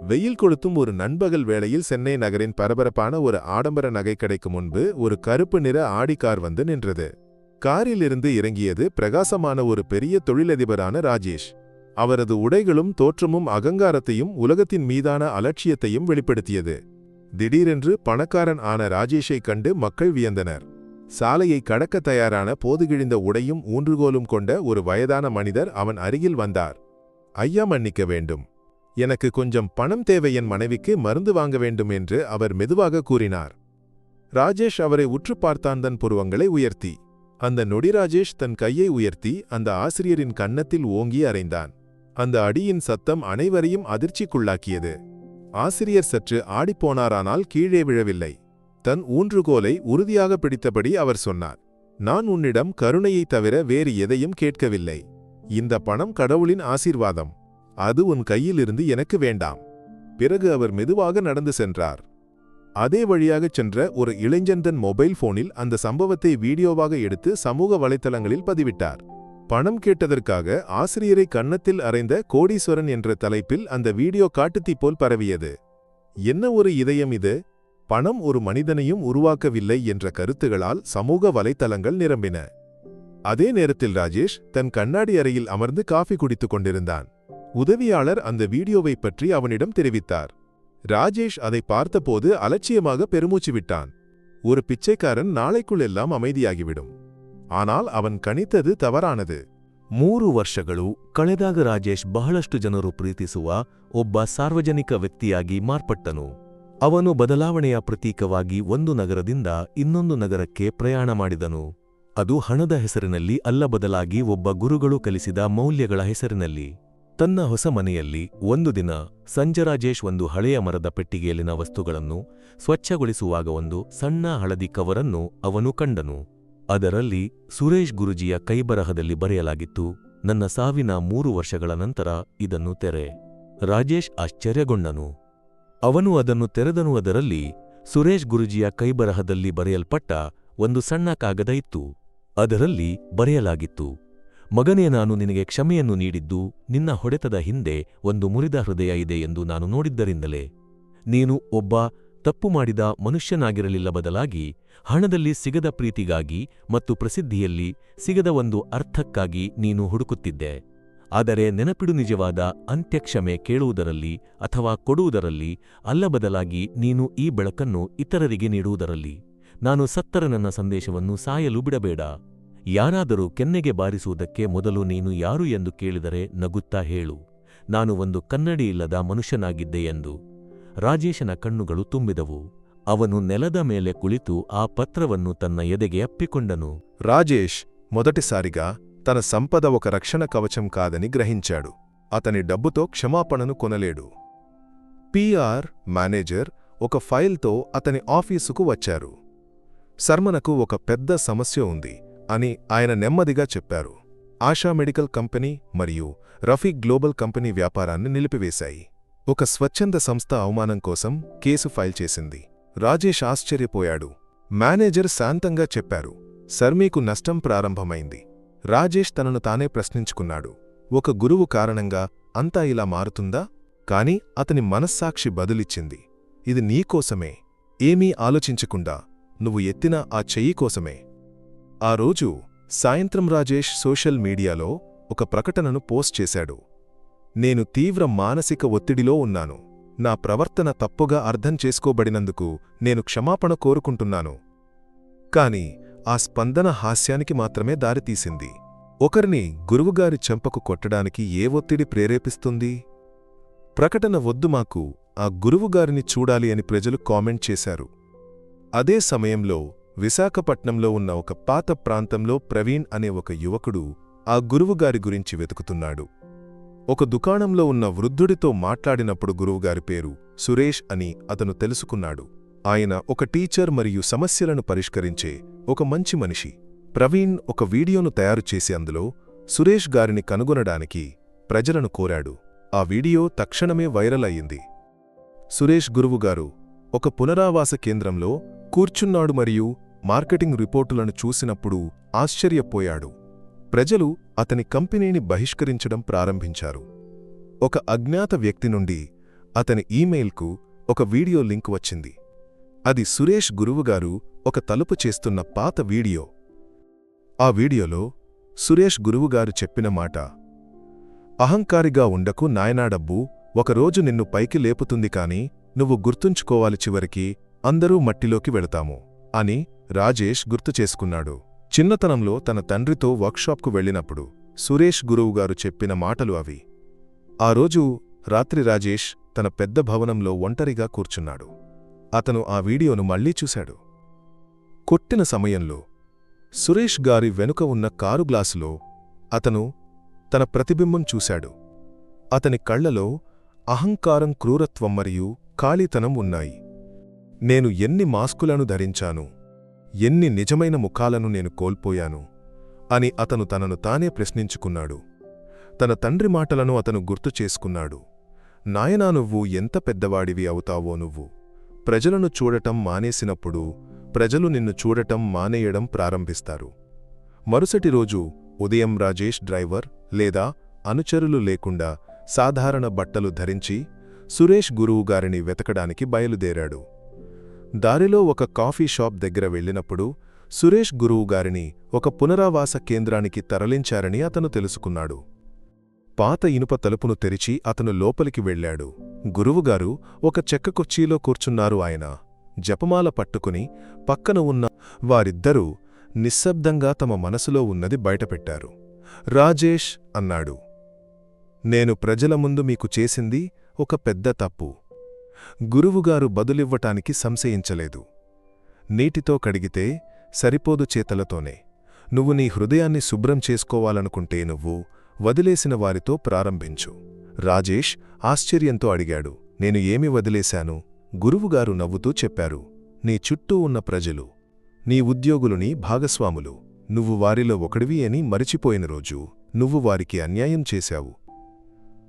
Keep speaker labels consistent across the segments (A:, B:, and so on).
A: வெயில் கொளுத்தும் ஒரு நண்பகல் வேளையில் சென்னை நகரின் பரபரப்பான ஒரு ஆடம்பர நகைக்கடைக்கு முன்பு ஒரு கருப்பு நிற ஆடி கார் வந்து நின்றது. காரிலிருந்து இறங்கியது பிரகாசமான ஒரு பெரிய தொழிலதிபரான ராஜேஷ். அவரது உடைகளும் தோற்றமும் அகங்காரத்தையும் உலகத்தின் மீதான அலட்சியத்தையும் வெளிப்படுத்தியது. திடீரென்று பணக்காரன் ஆன ராஜேஷை கண்டு மக்கள் வியந்தனர். சாலையை கடக்க தயாரான போதுகிழிந்த உடையும் ஊன்றுகோலும் கொண்ட ஒரு வயதான மனிதர் அவன் அருகில் வந்தார். ஐயா மன்னிக்க வேண்டும். எனக்கு கொஞ்சம் பணம் தேவை என் மனைவிக்கு மருந்து வாங்க வேண்டும் என்று அவர் மெதுவாக கூறினார். ராஜேஷ் அவரை உற்று பார்த்தான் தன் புருவங்களை உயர்த்தி. அந்த நொடி ராஜேஷ் தன் கையை உயர்த்தி அந்த ஆசிரியரின் கன்னத்தில் ஓங்கி அறைந்தான். அந்த அடியின் சத்தம் அனைவரையும் அதிர்ச்சிக்குள்ளாக்கியது. ஆசிரியர் சற்று ஆடிப்போனாரானால் கீழே விழவில்லை. தன் ஊன்றுகோலை உறுதியாக பிடித்தபடி அவர் சொன்னார் நான் உன்னிடம் கருணையைத் தவிர வேறு எதையும் கேட்கவில்லை. இந்த பணம் கடவுளின் ஆசீர்வாதம். அது உன் கையிலிருந்து எனக்கு வேண்டாம். பிறகு அவர் மெதுவாக நடந்து சென்றார். அதே வழியாகச் சென்ற ஒரு இளைஞன் தன் மொபைல் போனில் அந்த சம்பவத்தை வீடியோவாக எடுத்து சமூக வலைத்தளங்களில் பதிவிட்டார். பணம் கேட்டதற்காக ஆசிரியரை கன்னத்தில் அறைந்த கோடீஸ்வரன் என்ற தலைப்பில் அந்த வீடியோ காட்டுத்தீ போல் பரவியது. என்ன ஒரு இதயம் இது? பணம் ஒரு மனிதனையும் உருவாக்கவில்லை என்ற கருத்துகளால் சமூக வலைத்தளங்கள் நிரம்பின. அதே நேரத்தில் ராஜேஷ் தன் கண்ணாடி அறையில் அமர்ந்து காஃபி குடித்துக் கொண்டிருந்தான். உதவியாளர் அந்த வீடியோவைப் பற்றி அவனிடம் தெரிவித்தார் ராஜேஷ் அதை பார்த்தபோது அலட்சியமாக பெருமூச்சு விட்டான் ஒரு பிச்சைக்காரன் நாளைக்குள் எல்லாம் அமைதியாகிவிடும் ஆனால் அவன் கணித்தது தவறானது
B: ಮೂರು ವರ್ಷಗಳು ಕಳೆದಾಗ ರಾಜೇಶ್ ಬಹಳಷ್ಟು ಜನರು ಪ್ರೀತಿಸುವ ಒಬ್ಬ ಸಾರ್ವಜನಿಕ ವ್ಯಕ್ತಿಯಾಗಿ ಮಾರ್ಪಟ್ಟನು ಅವನು ಬದಲಾವಣೆಯ ಪ್ರತೀಕವಾಗಿ ಒಂದು ನಗರದಿಂದ ಇನ್ನೊಂದು ನಗರಕ್ಕೆ ಪ್ರಯಾಣ ಮಾಡಿದನು ಅದು ಹಣದ ಹೆಸರಿನಲ್ಲಿ ಅಲ್ಲ ಬದಲಾಗಿ ಒಬ್ಬ ಗುರುಗಳು ಕಲಿಸಿದ ಮೌಲ್ಯಗಳ ಹೆಸರಿನಲ್ಲಿ ತನ್ನ ಹೊಸ ಮನೆಯಲ್ಲಿ ಒಂದು ದಿನ ಸಂಜರಾಜೇಶ್ ಒಂದು ಹಳೆಯ ಮರದ ಪೆಟ್ಟಿಗೆಯಲ್ಲಿನ ವಸ್ತುಗಳನ್ನು ಸ್ವಚ್ಛಗೊಳಿಸುವಾಗ ಒಂದು ಸಣ್ಣ ಹಳದಿ ಕವರನ್ನು ಅವನು ಕಂಡನು. ಅದರಲ್ಲಿ ಸುರೇಶ್ ಗುರುಜಿಯ ಕೈಬರಹದಲ್ಲಿ ಬರೆಯಲಾಗಿತ್ತು, ನನ್ನ ಸಾವಿನ ಮೂರು ವರ್ಷಗಳ ನಂತರ ಇದನ್ನು ತೆರೆ. ರಾಜೇಶ್ ಆಶ್ಚರ್ಯಗೊಂಡನು. ಅವನು ಅದನ್ನು ತೆರೆದನು. ಅದರಲ್ಲಿ ಸುರೇಶ್ ಗುರುಜಿಯ ಕೈಬರಹದಲ್ಲಿ ಬರೆಯಲ್ಪಟ್ಟ ಒಂದು ಸಣ್ಣ ಕಾಗದ ಇತ್ತು. ಅದರಲ್ಲಿ ಬರೆಯಲಾಗಿತ್ತು ಮಗನೇ ನಾನು ನಿನಗೆ ಕ್ಷಮೆಯನ್ನು ನೀಡಿದ್ದು ನಿನ್ನ ಹೊಡೆತದ ಹಿಂದೆ ಒಂದು ಮುರಿದ ಹೃದಯ ಇದೆ ಎಂದು ನಾನು ನೋಡಿದ್ದರಿಂದಲೇ. ನೀನು ಒಬ್ಬ ತಪ್ಪು ಮಾಡಿದ ಮನುಷ್ಯನಾಗಿರಲಿಲ್ಲ ಬದಲಾಗಿ ಹಣದಲ್ಲಿ ಸಿಗದ ಪ್ರೀತಿಗಾಗಿ ಮತ್ತು ಪ್ರಸಿದ್ಧಿಯಲ್ಲಿ ಸಿಗದ ಒಂದು ಅರ್ಥಕ್ಕಾಗಿ ನೀನು ಹುಡುಕುತ್ತಿದ್ದೆ. ಆದರೆ ನೆನಪಿಡು ನಿಜವಾದ ಅಂತ್ಯಕ್ಷಮೆ ಕೇಳುವುದರಲ್ಲಿ ಅಥವಾ ಕೊಡುವುದರಲ್ಲಿ ಅಲ್ಲ ಬದಲಾಗಿ ನೀನು ಈ ಬೆಳಕನ್ನು ಇತರರಿಗೆ ನೀಡುವುದರಲ್ಲಿ. ನಾನು ಸತ್ತರ ನನ್ನ ಸಂದೇಶವನ್ನು ಸಾಯಲು ಬಿಡಬೇಡ. ಯಾರಾದರೂ ಕೆನ್ನೆಗೆ ಬಾರಿಸುವುದಕ್ಕೆ ಮೊದಲು ನೀನು ಯಾರು ಎಂದು ಕೇಳಿದರೆ ನಗುತ್ತಾ ಹೇಳು ನಾನು ಒಂದು ಕನ್ನಡಿಯಿಲ್ಲದ ಮನುಷ್ಯನಾಗಿದ್ದೆ ಎಂದು ರಾಜೇಶನ ಕಣ್ಣುಗಳು ತುಂಬಿದವು ಅವನು ನೆಲದ ಮೇಲೆ ಕುಳಿತು ಆ ಪತ್ರವನ್ನು ತನ್ನ ಎದೆಗೆ ಅಪ್ಪಿಕೊಂಡನು
A: రాజేష్ మొదటిసారిగా తన సంపద ఒక రక్షణ కవచం కాదని గ్రహించాడు అతని డబ్బుతో క్షమాపణను కొనలేడు పిఆర్ మేనేజర్ ఒక ఫైల్తో అతని ఆఫీసుకు వచ్చారు శర్మనకు ఒక పెద్ద సమస్య ఉంది అని ఆయన నెమ్మదిగా చెప్పారు. ఆశా మెడికల్ కంపెనీ మరియు రఫీక్ గ్లోబల్ కంపెనీ వ్యాపారాన్ని నిలిపివేశాయి. ఒక స్వచ్ఛంద సంస్థ అవమానం కోసం కేసు ఫైల్ చేసింది. రాజేష్ ఆశ్చర్యపోయాడు. మేనేజర్ శాంతంగా చెప్పారు. సర్మీకు నష్టం ప్రారంభమైంది. రాజేష్ తనను తానే ప్రశ్నించుకున్నాడు. ఒక గురువు కారణంగా అంతా ఇలా మారుతుందా? కాని అతని మనస్సాక్షి బదులిచ్చింది. ఇది నీకోసమే ఏమీ ఆలోచించకుండా. నువ్వు ఎత్తిన ఆ చెయ్యి కోసమే. ఆ రోజు సాయంత్రం రాజేష్ సోషల్ మీడియాలో ఒక ప్రకటనను పోస్ట్ చేశాడు. నేను తీవ్ర మానసిక ఒత్తిడిలో ఉన్నాను. నా ప్రవర్తన తప్పుగా అర్థం చేసుకోబడినందుకు నేను క్షమాపణ కోరుకుంటున్నాను. కాని ఆ స్పందన హాస్యానికి మాత్రమే దారితీసింది. ఒకరిని గురువుగారి చెంపకు కొట్టడానికి ఏ ఒత్తిడి ప్రేరేపిస్తుంది? ప్రకటన వద్దు మాకు ఆ గురువుగారిని చూడాలి అని ప్రజలు కామెంట్ చేశారు. అదే సమయంలో విశాఖపట్నంలో ఉన్న ఒక పాత ప్రాంతంలో ప్రవీణ్ అనే ఒక యువకుడు ఆ గురువుగారి గురించి వెతుకుతున్నాడు. ఒక దుకాణంలో ఉన్న వృద్ధుడితో మాట్లాడినప్పుడు గురువుగారి పేరు సురేష్ అని అతను తెలుసుకున్నాడు. ఆయన ఒక టీచర్ మరియు సమస్యలను పరిష్కరించే ఒక మంచి మనిషి. ప్రవీణ్ ఒక వీడియోను తయారు చేసి అందులో సురేష్ గారిని కనుగొనడానికి ప్రజలను కోరాడు. ఆ వీడియో తక్షణమే వైరల్ అయ్యింది. సురేష్ గురువుగారు ఒక పునరావాస కేంద్రంలో కూర్చున్నాడు మరియు మార్కెటింగ్ రిపోర్టులను చూసినప్పుడు ఆశ్చర్యపోయాడు. ప్రజలు అతని కంపెనీని బహిష్కరించడం ప్రారంభించారు. ఒక అజ్ఞాత వ్యక్తి నుండి అతని ఈమెయిల్కు ఒక వీడియో లింక్ వచ్చింది. అది సురేష్ గురువుగారు ఒక తలుపు చేస్తున్న పాత వీడియో. ఆ వీడియోలో సురేష్ గురువుగారు చెప్పిన మాట అహంకారిగా ఉండకు నాయనా డబ్బు ఒకరోజు నిన్ను పైకి లేపుతుంది కాని నువ్వు గుర్తుంచుకోవాలి చివరికి అందరూ మట్టిలోకి వెళతాము అని రాజేష్ గుర్తు చేసుకున్నాడు. చిన్నతనంలో తన తండ్రితో వర్క్షాప్కు వెళ్ళినప్పుడు సురేష్ గురువుగారు చెప్పిన మాటలు అవి. ఆ రోజు రాత్రి రాజేష్ తన పెద్ద భవనంలో ఒంటరిగా కూర్చున్నాడు. అతను ఆ వీడియోను మళ్ళీ చూశాడు. కొట్టిన సమయంలో సురేష్ గారి వెనుక ఉన్న కారు గ్లాసులో అతను తన ప్రతిబింబం చూశాడు. అతని కళ్ళలో అహంకారం క్రూరత్వం మరియు ఖాళీతనం ఉన్నాయి. నేను ఎన్ని మాస్కులను ధరించాను ఎన్ని నిజమైన ముఖాలను నేను కోల్పోయాను అని అతను తనను తానే ప్రశ్నించుకున్నాడు. తన తండ్రి మాటలను అతను గుర్తు చేసుకున్నాడు. నాయనా నువ్వు ఎంత పెద్దవాడివి అవుతావో నువ్వు. ప్రజలను చూడటం మానేసినప్పుడు ప్రజలు నిన్ను చూడటం మానేయడం ప్రారంభిస్తారు. మరుసటి రోజు ఉదయం రాజేష్ డ్రైవర్ లేదా అనుచరులు లేకుండా సాధారణ బట్టలు ధరించి సురేష్ గురువుగారిని వెతకడానికి బయలుదేరాడు. దారిలో ఒక కాఫీ షాప్ దగ్గర వెళ్ళినప్పుడు సురేష్ గురువుగారిని ఒక పునరావాస కేంద్రానికి తరలించారని అతను తెలుసుకున్నాడు. పాత ఇనుప తలుపును తెరిచి అతను లోపలికి వెళ్ళాడు. గురువుగారు ఒక చెక్క కుర్చీలో కూర్చున్నారు ఆయన. జపమాల పట్టుకుని పక్కన ఉన్న వారిద్దరూ నిశ్శబ్దంగా తమ మనసులో ఉన్నది బయటపెట్టారు. రాజేష్ అన్నాడు. నేను ప్రజల ముందు మీకు చేసింది ఒక పెద్ద తప్పు. గురువుగారు బదులివ్వటానికి సంశయించలేదు. నీటితో కడిగితే సరిపోదు చేతలతోనే. నువ్వు నీ హృదయాన్ని శుభ్రం చేసుకోవాలనుకుంటే నువ్వు వదిలేసిన వారితో ప్రారంభించు. రాజేష్ ఆశ్చర్యంతో అడిగాడు నేను ఏమి వదిలేశాను? గురువుగారు నవ్వుతూ చెప్పారు నీ చుట్టూ ఉన్న ప్రజలు నీ ఉద్యోగులుని భాగస్వాములు నువ్వు వారిలో ఒకడివి అని మరిచిపోయిన రోజు నువ్వు వారికి అన్యాయం చేశావు.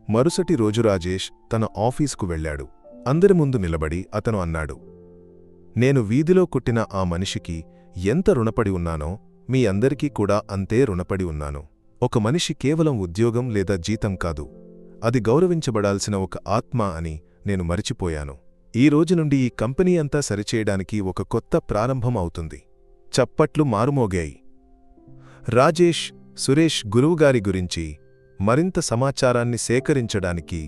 A: మరుసటి రోజు రాజేష్ తన ఆఫీసుకు వెళ్ళాడు. అందరి ముందు నిలబడి అతను అన్నాడు నేను వీధిలో కుట్టిన ఆ మనిషికి ఎంత రుణపడి ఉన్నానో మీ అందరికీ కూడా అంతే రుణపడి ఉన్నాను. ఒక మనిషి కేవలం ఉద్యోగం లేదా జీతం కాదు అది గౌరవించబడాల్సిన ఒక ఆత్మ అని నేను మరిచిపోయాను. ఈ రోజు నుండి ఈ కంపెనీ అంతా సరిచేయడానికి ఒక కొత్త ప్రారంభం అవుతుంది. చప్పట్లు మారుమోగాయి. రాజేష్ సురేష్ గురువుగారి గురించి మరింత సమాచారాన్ని సేకరించడానికి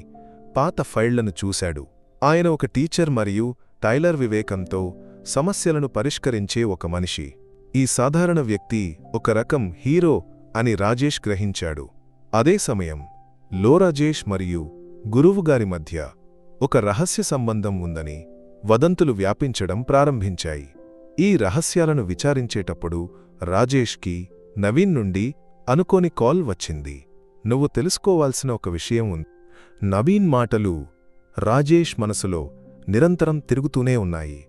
A: పాత ఫైళ్ళను చూశాడు. ఆయన ఒక టీచర్ మరియు టైలర్ వివేకంతో సమస్యలను పరిష్కరించే ఒక మనిషి. ఈ సాధారణ వ్యక్తి ఒక రకం హీరో అని రాజేష్ గ్రహించాడు. అదే సమయం లో రాజేష్ మరియు గురువుగారి మధ్య ఒక రహస్య సంబంధం ఉందని వదంతులు వ్యాపించడం ప్రారంభించాయి. ఈ రహస్యాలను విచారించేటప్పుడు రాజేష్కి నవీన్ నుండి అనుకోని కాల్ వచ్చింది. నువ్వు తెలుసుకోవాల్సిన ఒక విషయం ఉంది. నవీన్ మాటలు రాజేష్ మనసులో నిరంతరం తిరుగుతూనే ఉన్నాయి.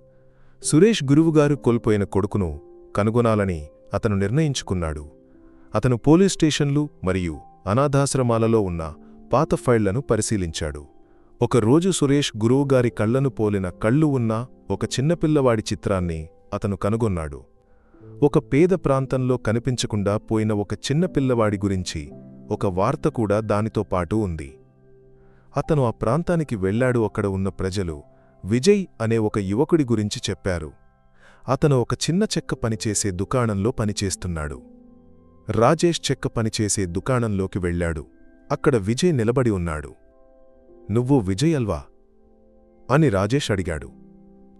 A: సురేష్ గురువుగారు కోల్పోయిన కొడుకును కనుగొనాలని అతను నిర్ణయించుకున్నాడు. అతను పోలీస్ స్టేషన్లు మరియు అనాథాశ్రమాలలో ఉన్న పాత ఫైళ్ళను పరిశీలించాడు. ఒకరోజు సురేష్ గురువుగారి కళ్ళను పోలిన కళ్ళు ఉన్న ఒక చిన్నపిల్లవాడి చిత్రాన్ని అతను కనుగొన్నాడు. ఒక పేద ప్రాంతంలో కనిపించకుండా పోయిన ఒక చిన్నపిల్లవాడి గురించి ఒక వార్త కూడా దానితో పాటు ఉంది. అతను ఆ ప్రాంతానికి వెళ్ళాడు. అక్కడ ఉన్న ప్రజలు విజయ్ అనే ఒక యువకుడి గురించి చెప్పారు. అతను ఒక చిన్న చెక్క పనిచేసే దుకాణంలో పనిచేస్తున్నాడు. రాజేష్ చెక్క పనిచేసే దుకాణంలోకి వెళ్ళాడు. అక్కడ విజయ్ నిలబడి ఉన్నాడు. నువ్వు విజయ్ అల్వా అని రాజేష్ అడిగాడు.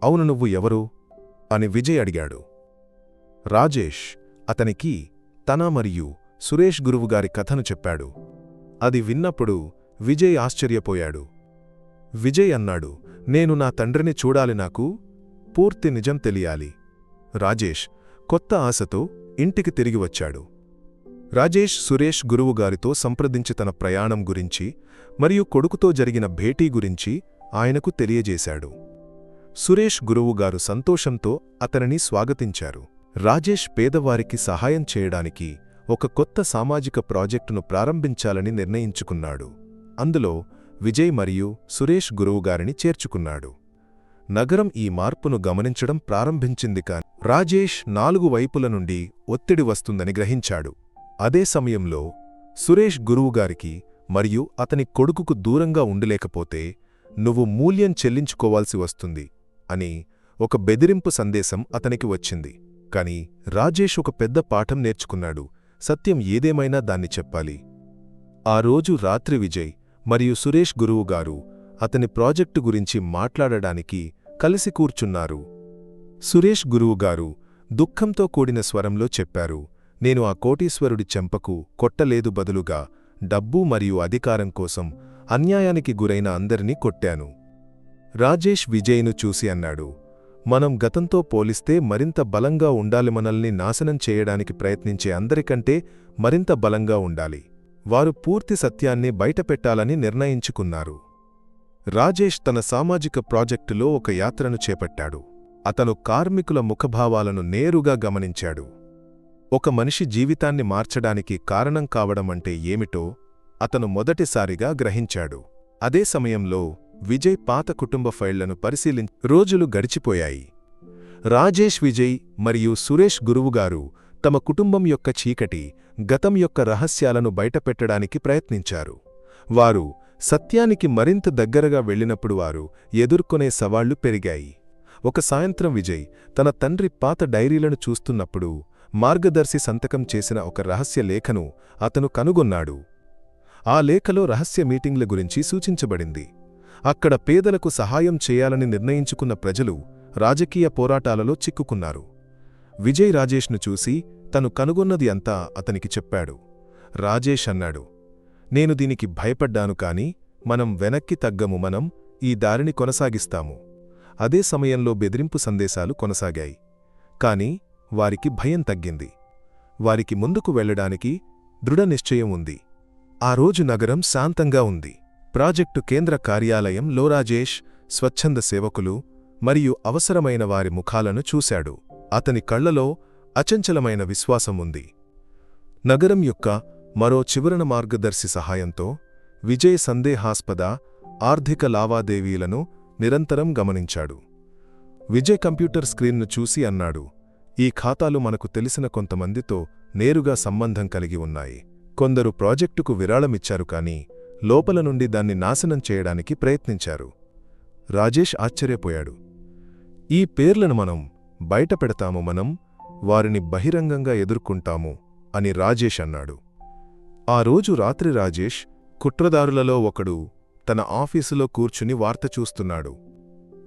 A: అవును నువ్వు ఎవరు అని విజయ్ అడిగాడు. రాజేష్ అతనికి తన మరియు సురేష్ గురువుగారి కథను చెప్పాడు. అది విన్నప్పుడు విజయ్ ఆశ్చర్యపోయాడు. విజయ్ అన్నాడు నేను నా తండ్రిని చూడాలి నాకు? పూర్తి నిజం తెలియాలి. రాజేష్ కొత్త ఆశతో ఇంటికి తిరిగి వచ్చాడు. రాజేష్ సురేష్ గురువుగారితో సంప్రదించి తన ప్రయాణం గురించి మరియు కొడుకుతో జరిగిన భేటీ గురించి ఆయనకు తెలియజేశాడు. సురేష్ గురువుగారు సంతోషంతో అతనిని స్వాగతించారు. రాజేష్ పేదవారికి సహాయం చేయడానికి ఒక కొత్త సామాజిక ప్రాజెక్టును ప్రారంభించాలని నిర్ణయించుకున్నాడు. అందులో విజయ్ మరియు సురేష్ గురువుగారిని చేర్చుకున్నాడు. నగరం ఈ మార్పును గమనించడం ప్రారంభించింది కాని రాజేష్ నాలుగు వైపుల నుండి ఒత్తిడి వస్తుందని గ్రహించాడు. అదే సమయంలో సురేష్ గురువుగారికి మరియు అతని కొడుకుకు దూరంగా ఉండలేకపోతే నువ్వు మూల్యం చెల్లించుకోవాల్సి వస్తుంది అని ఒక బెదిరింపు సందేశం అతనికి వచ్చింది. కాని రాజేష్ ఒక పెద్ద పాఠం నేర్చుకున్నాడు. సత్యం ఏదేమైనా దాన్ని చెప్పాలి. ఆ రోజు రాత్రి విజయ్ మరియు సురేష్ గురువుగారు అతని ప్రాజెక్టు గురించి మాట్లాడడానికి కలిసి కూర్చున్నారు. సురేష్ గురువుగారు దుఃఖంతో కూడిన స్వరంలో చెప్పారు నేను ఆ కోటీశ్వరుడి చెంపకు కొట్టలేదు బదులుగా డబ్బు మరియు అధికారం కోసం అన్యాయానికి గురైన అందరినీ కొట్టాను. రాజేష్ విజయ్ను చూసి అన్నాడు మనం గతంతో పోలిస్తే మరింత బలంగా ఉండాలి మనల్ని నాశనం చేయడానికి ప్రయత్నించే అందరికంటే మరింత బలంగా ఉండాలి. వారు పూర్తి సత్యాన్ని బయటపెట్టాలని నిర్ణయించుకున్నారు. రాజేష్ తన సామాజిక ప్రాజెక్టులో ఒక యాత్రను చేపట్టాడు. అతను కార్మికుల ముఖభావాలను నేరుగా గమనించాడు. ఒక మనిషి జీవితాన్ని మార్చడానికి కారణం కావడమంటే ఏమిటో అతను మొదటిసారిగా గ్రహించాడు. అదే సమయంలో విజయ్ పాత కుటుంబ ఫైళ్ళను పరిశీలించి రోజులు గడిచిపోయాయి. రాజేష్ విజయ్ మరియు సురేష్ గురువుగారు తమ కుటుంబం యొక్క చీకటి గతం యొక్క రహస్యాలను బయటపెట్టడానికి ప్రయత్నించారు. వారు సత్యానికి మరింత దగ్గరగా వెళ్ళినప్పుడు వారు ఎదుర్కొనే సవాళ్ళు పెరిగాయి. ఒక సాయంత్రం విజయ్ తన తండ్రి పాత డైరీలను చూస్తున్నప్పుడు మార్గదర్శి సంతకం చేసిన ఒక రహస్య లేఖను అతను కనుగొన్నాడు. ఆ లేఖలో రహస్య మీటింగ్ల గురించి సూచించబడింది. అక్కడ పేదలకు సహాయం చేయాలని నిర్ణయించుకున్న ప్రజలు రాజకీయ పోరాటాలలో చిక్కుకున్నారు. విజయ్ రాజేష్ను చూసి తను కనుగొన్నది అంతా అతనికి చెప్పాడు. రాజేష్ అన్నాడు నేను దీనికి భయపడ్డాను కాని మనం వెనక్కి తగ్గము మనం ఈ దారిని కొనసాగిస్తాము. అదే సమయంలో బెదిరింపు సందేశాలు కొనసాగాయి. కాని వారికి భయం తగ్గింది. వారికి ముందుకు వెళ్ళడానికి దృఢనిశ్చయం ఉంది. ఆ రోజు నగరం శాంతంగా ఉంది. ప్రాజెక్టు కేంద్ర కార్యాలయం లోరాజేష్ స్వచ్ఛంద సేవకులు మరియు అవసరమైన వారి ముఖాలను చూశాడు. అతని కళ్ళలో అచంచలమైన విశ్వాసం ఉంది నగరం యొక్క మరో చివరన మార్గదర్శి సహాయంతో విజయ్ సందేహాస్పద ఆర్థిక లావాదేవీలను నిరంతరం గమనించాడు. విజయ్ కంప్యూటర్ స్క్రీన్ను చూసి అన్నాడు ఈ ఖాతాలు మనకు తెలిసిన కొంతమందితో నేరుగా సంబంధం కలిగి ఉన్నాయి. కొందరు ప్రాజెక్టుకు విరాళమిచ్చారు కాని లోపల నుండి దాన్ని నాశనం చేయడానికి ప్రయత్నించారు. రాజేష్ ఆశ్చర్యపోయాడు. ఈ పేర్లను మనం బయటపెడతాము మనం వారిని బహిరంగంగా ఎదుర్కొంటాము అని రాజేష్ అన్నాడు. ఆ రోజు రాత్రి రాజేష్ కుట్రదారులలో ఒకడు తన ఆఫీసులో కూర్చుని వార్త చూస్తున్నాడు.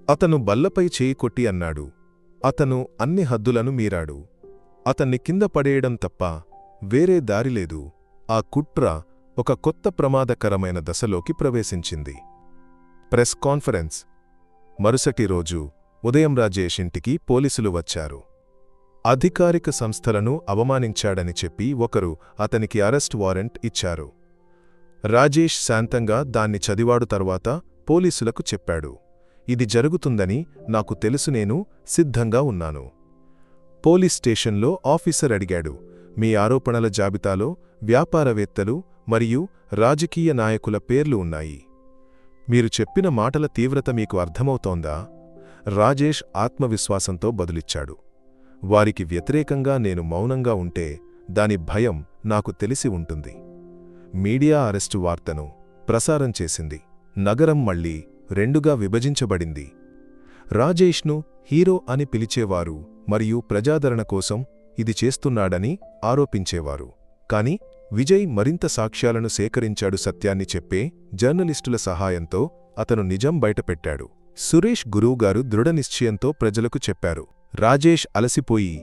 A: అతను బల్లపై చేయి కొట్టి అన్నాడు. అతను అన్ని హద్దులను మీరాడు. అతన్ని కింద పడేయడం తప్ప వేరే దారిలేదు ఆ కుట్ర ఒక కొత్త ప్రమాదకరమైన దశలోకి ప్రవేశించింది. Press conference. మరుసటి రోజు ఉదయం రాజేష్ ఇంటికి పోలీసులు వచ్చారు. అధికారిక సంస్థలను అవమానించాడని చెప్పి ఒకరు అతనికి అరెస్ట్ వారెంట్ ఇచ్చారు. రాజేష్ శాంతంగా దాన్ని చదివాడు తర్వాత పోలీసులకు చెప్పాడు. ఇది జరుగుతుందని నాకు తెలుసు నేను సిద్ధంగా ఉన్నాను. పోలీస్ స్టేషన్లో ఆఫీసర్ అడిగాడు. మీ ఆరోపణల జాబితాలో వ్యాపారవేత్తలు మరియు రాజకీయ నాయకుల పేర్లు ఉన్నాయి. మీరు చెప్పిన మాటల తీవ్రత మీకు అర్థమవుతోందా? రాజేష్ ఆత్మవిశ్వాసంతో బదులిచ్చాడు. వారికి వ్యతిరేకంగా నేను మౌనంగా ఉంటే దాని భయం నాకు తెలిసి ఉంటుంది. మీడియా అరెస్టు వార్తను ప్రసారం చేసింది. నగరం మళ్ళీ రెండుగా విభజించబడింది. రాజేష్ను హీరో అని పిలిచేవారు మరియు ప్రజాదరణ కోసం ఇది చేస్తున్నాడని ఆరోపించేవారు. కాని విజయ్ మరింత సాక్ష్యాలను సేకరించాడు సత్యాన్ని చెప్పే జర్నలిస్టుల సహాయంతో అతను నిజం బయటపెట్టాడు. సురేష్ గురువుగారు దృఢనిశ్చయంతో ప్రజలకు చెప్పారు. రాజేష్ అలసిపోయి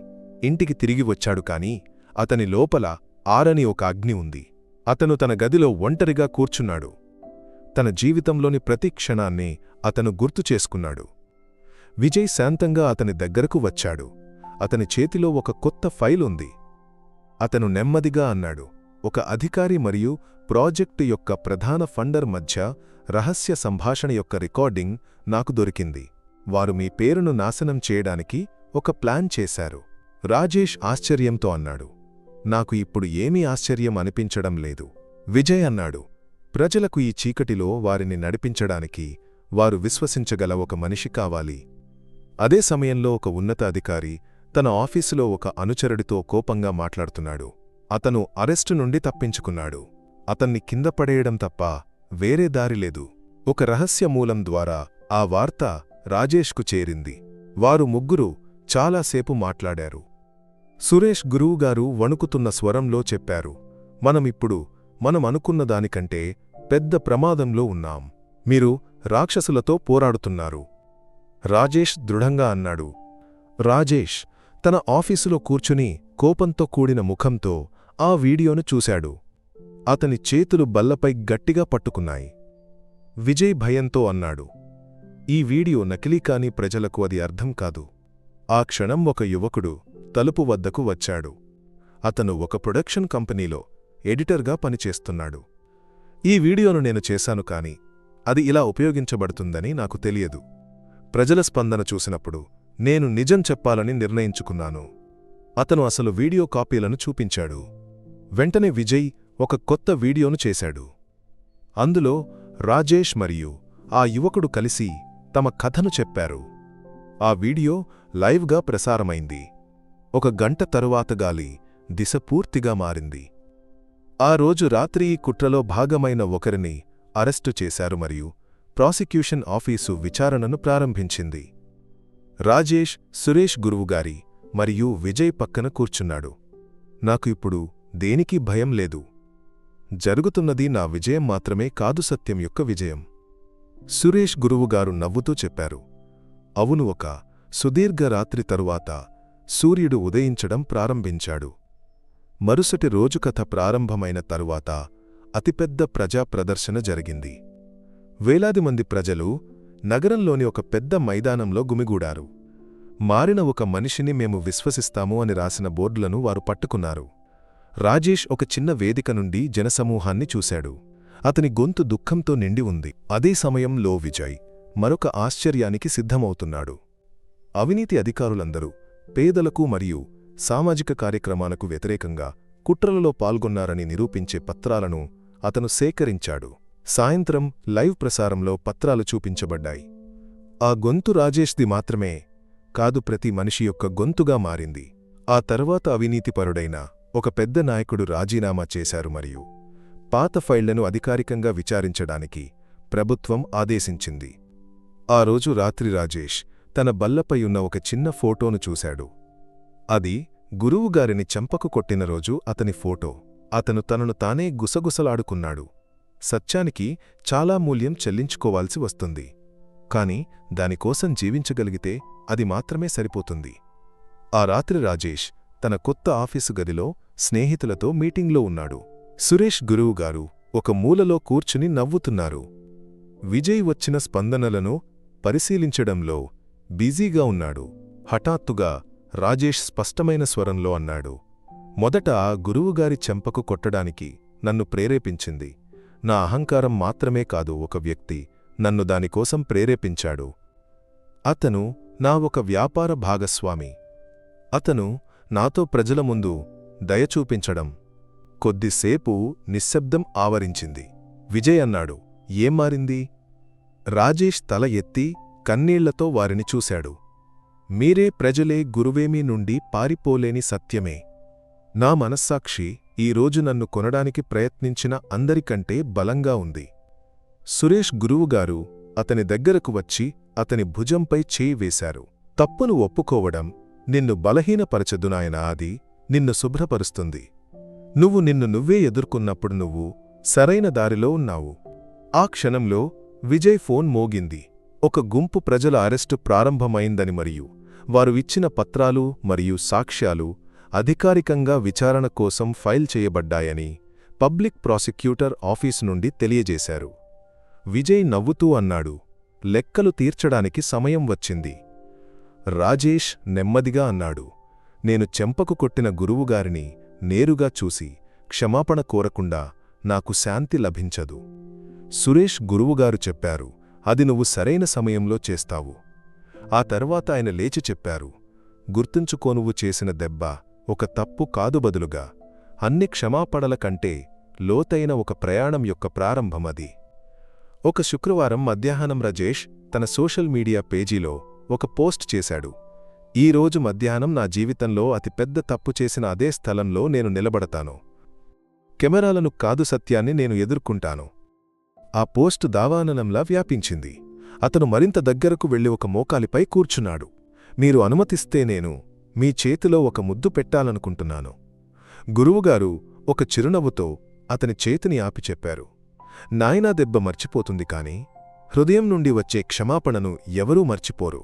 A: ఇంటికి తిరిగి వచ్చాడు కాని అతని లోపల ఆరని ఒక అగ్ని ఉంది. అతను తన గదిలో ఒంటరిగా కూర్చున్నాడు. తన జీవితంలోని ప్రతి క్షణాన్ని అతను గుర్తు చేసుకున్నాడు. విజయ్ శాంతంగా అతని దగ్గరకు వచ్చాడు. అతని చేతిలో ఒక కొత్త ఫైల్ ఉంది. అతను నెమ్మదిగా అన్నాడు. ఒక అధికారి మరియు ప్రాజెక్టు యొక్క ప్రధాన ఫండర్ మధ్య రహస్య సంభాషణ యొక్క రికార్డింగ్ నాకు దొరికింది. వారు మీ పేరును నాశనం చేయడానికి ఒక ప్లాన్ చేశారు. రాజేష్ ఆశ్చర్యంతో అన్నాడు. నాకు ఇప్పుడు ఏమీ ఆశ్చర్యం అనిపించడం లేదు. విజయ్ అన్నాడు. ప్రజలకు ఈ చీకటిలో వారిని నడిపించడానికి వారు విశ్వసించగల ఒక మనిషి కావాలి. అదే సమయంలో ఒక ఉన్నత అధికారి తన ఆఫీసులో ఒక అనుచరుడితో కోపంగా మాట్లాడుతున్నాడు. అతను అరెస్టు నుండి తప్పించుకున్నాడు. అతన్ని కింద పడేయడం తప్ప వేరే దారి లేదు. ఒక రహస్య మూలం ద్వారా ఆ వార్త రాజేష్కు చేరింది. వారు ముగ్గురు చాలాసేపు మాట్లాడారు. సురేష్ గురువుగారు వణుకుతున్న స్వరంలో చెప్పారు. మనమిప్పుడు మనం అనుకున్న దానికంటే పెద్ద ప్రమాదంలో ఉన్నాం. మీరు రాక్షసులతో పోరాడుతున్నారు. రాజేష్ దృఢంగా అన్నాడు. రాజేష్ తన ఆఫీసులో కూర్చుని కోపంతో కూడిన ముఖంతో ఆ వీడియోను చూశాడు. అతని చేతులు బల్లపై గట్టిగా పట్టుకున్నాయి. విజయ్ భయంతో అన్నాడు ఈ వీడియో నకిలీ కాని ప్రజలకు అది అర్థం కాదు. ఆ క్షణం ఒక యువకుడు తలుపు వద్దకు వచ్చాడు. అతను ఒక ప్రొడక్షన్ కంపెనీలో ఎడిటర్గా పనిచేస్తున్నాడు. ఈ వీడియోను నేను చేశాను కాని అది ఇలా ఉపయోగించబడుతుందని నాకు తెలియదు. ప్రజల స్పందన చూసినప్పుడు నేను నిజం చెప్పాలని నిర్ణయించుకున్నాను. అతను అసలు వీడియో కాపీలను చూపించాడు. వెంటనే విజయ్ ఒక కొత్త వీడియోను చేశాడు. అందులో రాజేష్ మరియు ఆ యువకుడు కలిసి తమ కథను చెప్పారు. ఆ వీడియో లైవ్గా ప్రసారమైంది. ఒక గంట తరువాత గాలి దిశ పూర్తిగా మారింది. ఆ రోజు రాత్రి ఈ కుట్రలో భాగమైన ఒకరిని అరెస్టు చేశారు మరియు ప్రాసిక్యూషన్ ఆఫీసు విచారణను ప్రారంభించింది. రాజేష్ సురేష్ గురువుగారి మరియు విజయ్ పక్కన కూర్చున్నాడు. నాకు ఇప్పుడు దేనికి భయం లేదు. జరుగుతున్నది నా విజయం మాత్రమే కాదు సత్యం యొక్క విజయం. సురేష్ గురువుగారు నవ్వుతూ చెప్పారు. అవును ఒక సుదీర్ఘ రాత్రి తరువాత సూర్యుడు ఉదయించడం ప్రారంభించాడు. మరుసటి రోజు కథ ప్రారంభమైన తరువాత అతిపెద్ద ప్రజా ప్రదర్శన జరిగింది. వేలాది మంది ప్రజలు నగరంలోని ఒక పెద్ద మైదానంలో గుమిగూడారు. మారిన ఒక మనిషిని మేము విశ్వసిస్తాము అని రాసిన బోర్డులను వారు పట్టుకున్నారు. రాజేష్ ఒక చిన్న వేదిక నుండి జనసమూహాన్ని చూశాడు. అతని గొంతు దుఃఖంతో నిండి ఉంది. అదే సమయంలో విజయ్ మరొక ఆశ్చర్యానికి సిద్ధమవుతున్నాడు. అవినీతి అధికారులందరూ పేదలకు మరియు సామాజిక కార్యక్రమాలకు వ్యతిరేకంగా కుట్రలలో పాల్గొన్నారని నిరూపించే పత్రాలను అతను సేకరించాడు. సాయంత్రం లైవ్ ప్రసారంలో పత్రాలు చూపించబడ్డాయి. ఆ గొంతు రాజేష్ది మాత్రమే కాదు ప్రతి మనిషి యొక్క గొంతుగా మారింది. ఆ తర్వాత అవినీతిపరుడైన ఒక పెద్ద నాయకుడు రాజీనామా చేశారు మరియు పాత ఫైళ్ళను అధికారికంగా విచారించడానికి ప్రభుత్వం ఆదేశించింది. ఆ రోజు రాత్రి రాజేష్ తన బల్లపై ఉన్న ఒక చిన్న ఫోటోను చూశాడు. అది గురువుగారిని చెంపకు కొట్టిన రోజు అతని ఫోటో. అతను తనను తానే గుసగుసలాడుకున్నాడు. సత్యానికి చాలా మూల్యం చెల్లించుకోవాల్సి వస్తుంది. కాని దానికోసం జీవించగలిగితే అది మాత్రమే సరిపోతుంది. ఆ రాత్రి రాజేష్ తన కొత్త ఆఫీసు గదిలో స్నేహితులతో మీటింగ్లో ఉన్నాడు. సురేష్ గురువుగారు ఒక మూలలో కూర్చుని నవ్వుతున్నారు. విజయ్ వచ్చిన స్పందనలను పరిశీలించడంలో బిజీగా ఉన్నాడు. హఠాత్తుగా రాజేష్ స్పష్టమైన స్వరంలో అన్నాడు మొదట ఆ గురువుగారి చెంపకు కొట్టడానికి నన్ను ప్రేరేపించింది. నా అహంకారం మాత్రమే కాదు ఒక వ్యక్తి నన్ను దానికోసం ప్రేరేపించాడు. అతను నా ఒక వ్యాపార భాగస్వామి. అతను నాతో ప్రజల ముందు దయ చూపించడం. కొద్దిసేపు నిశ్శబ్దం ఆవరించింది. విజయ్ అన్నాడు ఏం మారింది? రాజేష్ తల ఎత్తి కన్నీళ్ళతో వారిని చూశాడు. మీరే ప్రజలే గురువేమీ నుండి పారిపోలేని సత్యమే. నా మనస్సాక్షి ఈరోజు నన్ను కొనడానికి ప్రయత్నించిన అందరికంటే బలంగా ఉంది. సురేష్ గురువుగారు అతని దగ్గరకు వచ్చి అతని భుజంపై చేయి వేశారు. తప్పును ఒప్పుకోవడం నిన్ను బలహీనపరచదునాయనా అది నిన్ను శుభ్రపరుస్తుంది. నువ్వు నిన్ను నువ్వే ఎదుర్కొన్నప్పుడు నువ్వు సరైన దారిలో ఉన్నావు. ఆ క్షణంలో విజయ్ ఫోన్ మోగింది. ఒక గుంపు ప్రజల అరెస్టు ప్రారంభమైందని మరియు వారు ఇచ్చిన పత్రాలు మరియు సాక్ష్యాలు అధికారికంగా విచారణ కోసం ఫైల్ చేయబడ్డాయని పబ్లిక్ ప్రాసిక్యూటర్ ఆఫీసు నుండి తెలియజేశారు. విజయ్ నవ్వుతూ అన్నాడు లెక్కలు తీర్చడానికి సమయం వచ్చింది. రాజేష్ నెమ్మదిగా అన్నాడు. నేను చెంపకు కొట్టిన గురువుగారిని నేరుగా చూసి క్షమాపణ కోరకుండా నాకు శాంతి లభించదు. సురేష్ గురువుగారు చెప్పారు అది నువ్వు సరైన సమయంలో చేస్తావు. ఆ తర్వాత ఆయన లేచి చెప్పారు గుర్తుంచుకో నువ్వు చేసిన దెబ్బ ఒక తప్పు కాదు బదులుగా. అన్ని క్షమాపణల కంటే లోతైన ఒక ప్రయాణం యొక్క ప్రారంభమది. ఒక శుక్రవారం మధ్యాహ్నం రజేష్ తన సోషల్ మీడియా పేజీలో ఒక పోస్ట్ చేశాడు. ఈ రోజు మధ్యాహ్నం నా జీవితంలో అతిపెద్ద తప్పు చేసిన అదే స్థలంలో నేను నిలబడతాను. కెమెరాలను కాదు సత్యాన్ని నేను ఎదుర్కొంటాను. ఆ పోస్టు దావాననంలా వ్యాపించింది. అతను మరింత దగ్గరకు వెళ్ళి ఒక మోకాలిపై కూర్చున్నాడు. మీరు అనుమతిస్తే నేను మీ చేతిలో ఒక ముద్దు పెట్టాలనుకుంటున్నాను. గురువుగారు ఒక చిరునవ్వుతో అతని చేతిని ఆపి చెప్పారు నాయనా దెబ్బ మర్చిపోతుంది కాని హృదయం నుండి వచ్చే క్షమాపణను ఎవరూ మర్చిపోరు.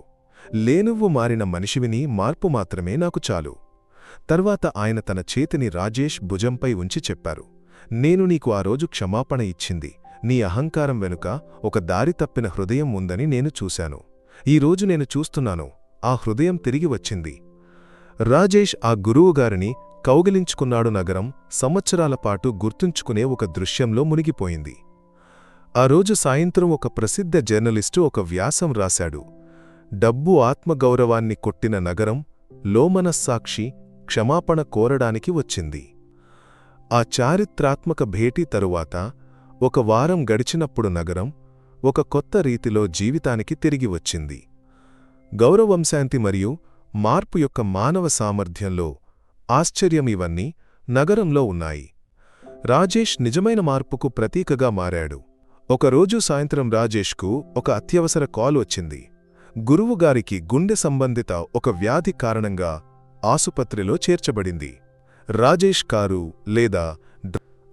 A: లేనువ్వు మారిన మనిషివిని మార్పు మాత్రమే నాకు చాలు. తర్వాత ఆయన తన చేతిని రాజేష్ భుజంపై ఉంచి చెప్పారు. నేను నీకు ఆ రోజు క్షమాపణ ఇచ్చింది. నీ అహంకారం వెనుక ఒక దారి తప్పిన హృదయం ఉందని నేను చూశాను. ఈరోజు నేను చూస్తున్నాను. ఆ హృదయం తిరిగి వచ్చింది. రాజేష్ ఆ గురువుగారిని కౌగిలించుకున్నాడు నగరం సంవత్సరాల పాటు గుర్తుంచుకునే ఒక దృశ్యంలో మునిగిపోయింది. ఆ రోజు సాయంత్రం ఒక ప్రసిద్ధ జర్నలిస్టు ఒక వ్యాసం రాశాడు. డబ్బు ఆత్మగౌరవాన్ని కొట్టిన నగరం లోమనస్సాక్షి క్షమాపణ కోరడానికి వచ్చింది. ఆ చారిత్రాత్మక భేటీ తరువాత ఒక వారం గడిచినప్పుడు నగరం ఒక కొత్త రీతిలో జీవితానికి తిరిగి వచ్చింది. గౌరవంశాంతి మరియు మార్పు యొక్క మానవ సామర్థ్యంలో ఆశ్చర్యం ఇవన్నీ నగరంలో ఉన్నాయి. రాజేష్ నిజమైన మార్పుకు ప్రతీకగా మారాడు. ఒకరోజు సాయంత్రం రాజేష్కు ఒక అత్యవసర కాల్ వచ్చింది. గురువుగారికి గుండె సంబంధిత ఒక వ్యాధి కారణంగా ఆసుపత్రిలో చేర్చబడింది. రాజేష్ కారు లేదా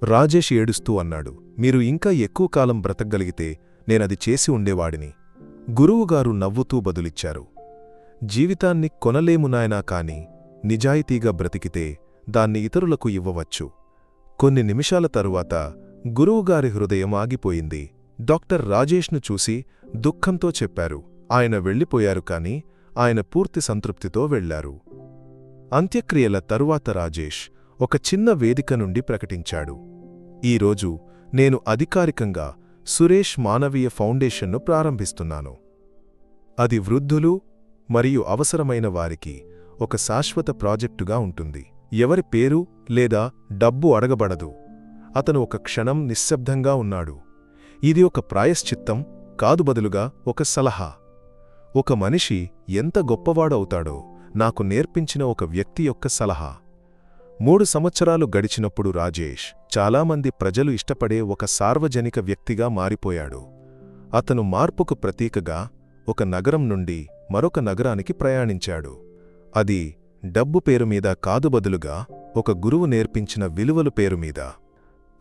A: రాజేష్ ఏడుస్తూ అన్నాడు మీరు ఇంకా ఎక్కువ కాలం బ్రతకగలిగితే నేనది చేసి ఉండేవాడిని. గురువుగారు నవ్వుతూ బదులిచ్చారు జీవితాన్ని కొనలేము నాయనా కాని నిజాయితీగా బ్రతికితే దాన్ని ఇతరులకు ఇవ్వవచ్చు. కొన్ని నిమిషాల తరువాత గురువుగారి హృదయం ఆగిపోయింది. డాక్టర్ రాజేష్ను చూసి దుఃఖంతో చెప్పారు ఆయన వెళ్ళిపోయారు కాని ఆయన పూర్తి సంతృప్తితో వెళ్ళారు అంత్యక్రియల తరువాత రాజేష్ ఒక చిన్న వేదిక నుండి ప్రకటించాడు. ఈరోజు నేను అధికారికంగా సురేష్ మానవీయ ఫౌండేషన్ను ప్రారంభిస్తున్నాను. అది వృద్ధులు మరియు అవసరమైన వారికి ఒక శాశ్వత ప్రాజెక్టుగా ఉంటుంది. ఎవరి పేరు లేదా డబ్బు అడగబడదు. అతను ఒక క్షణం నిశ్శబ్దంగా ఉన్నాడు. ఇది ఒక ప్రాయశ్చిత్తం కాదు బదులుగా ఒక సలహా. ఒక మనిషి ఎంత గొప్పవాడవుతాడో నాకు నేర్పించిన ఒక వ్యక్తి యొక్క సలహా. మూడు సంవత్సరాలు గడిచినప్పుడు రాజేష్ చాలామంది ప్రజలు ఇష్టపడే ఒక సార్వజనిక వ్యక్తిగా మారిపోయాడు. అతను మార్పుకు ప్రతీకగా ఒక నగరం నుండి మరొక నగరానికి ప్రయాణించాడు. అది డబ్బు పేరుమీద కాదు బదులుగా ఒక గురువు నేర్పించిన విలువలు పేరుమీద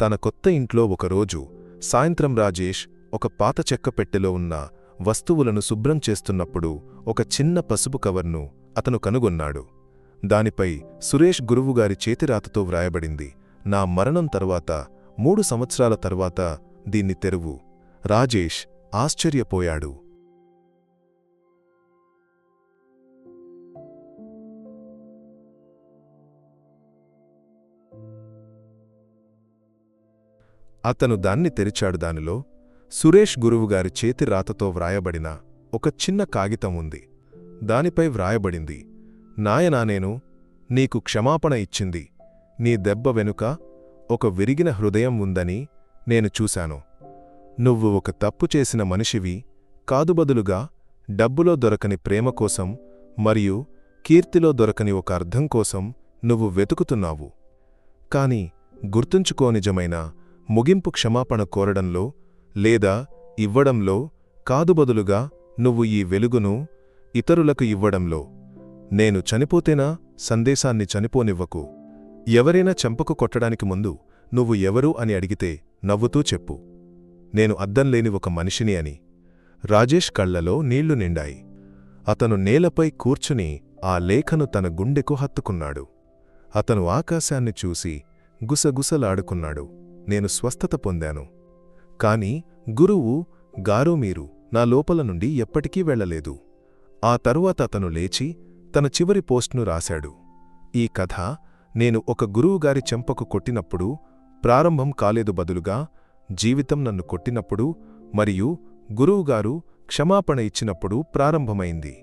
A: తన కొత్త ఇంట్లో ఒకరోజు సాయంత్రం రాజేష్ ఒక పాత చెక్క పెట్టెలో ఉన్న వస్తువులను శుభ్రం చేస్తున్నప్పుడు ఒక చిన్న పసుపు కవర్ను అతను కనుగొన్నాడు. దానిపై సురేష్ గురువుగారి చేతిరాతతో వ్రాయబడింది నా మరణం తర్వాత మూడు సంవత్సరాల తర్వాత దీన్ని తెరువు. రాజేష్ ఆశ్చర్యపోయాడు. అతను దాన్ని తెరిచాడు దానిలో సురేష్ గురువుగారి చేతి రాతతో వ్రాయబడిన ఒక చిన్న కాగితం ఉంది. దానిపై వ్రాయబడింది నాయనా నేను నీకు క్షమాపణ ఇచ్చింది. నీ దెబ్బ వెనుక ఒక విరిగిన హృదయం ఉందని నేను చూశాను. నువ్వు ఒక తప్పు చేసిన మనిషివి కాదు బదులుగా డబ్బులో దొరకని ప్రేమ కోసం మరియు కీర్తిలో దొరకని ఒక అర్థం కోసం నువ్వు వెతుకుతున్నావు. కాని గుర్తుంచుకో నిజమైన ముగింపు క్షమాపణ కోరడంలో లేదా ఇవ్వడంలో కాదు బదులుగా నువ్వు ఈ వెలుగును ఇతరులకు ఇవ్వడంలో. నేను చనిపోతేనా? సందేశాన్ని చనిపోనివ్వకు. ఎవరైనా చెంపకు కొట్టడానికి ముందు నువ్వు ఎవరు అని అడిగితే నవ్వుతూ చెప్పు. నేను అద్దంలేని ఒక మనిషిని అని. రాజేష్ కళ్ళలో నీళ్ళు నిండాయి. అతను నేలపై కూర్చుని ఆ లేఖను తన గుండెకు హత్తుకున్నాడు. అతను ఆకాశాన్ని చూసి గుసగుసలాడుకున్నాడు. నేను స్వస్థత పొందాను. కాని గురువు గారు మీరు నా లోపల నుండి ఎప్పటికీ వెళ్ళలేదు. ఆ తరువాత అతను లేచి తన చివరి పోస్ట్ను రాశాడు. ఈ కథ నేను ఒక గురువుగారి చెంపకు కొట్టినప్పుడు ప్రారంభం కాలేదు బదులుగా జీవితం నన్ను కొట్టినప్పుడు మరియు గురువుగారు క్షమాపణ ఇచ్చినప్పుడు ప్రారంభమైంది.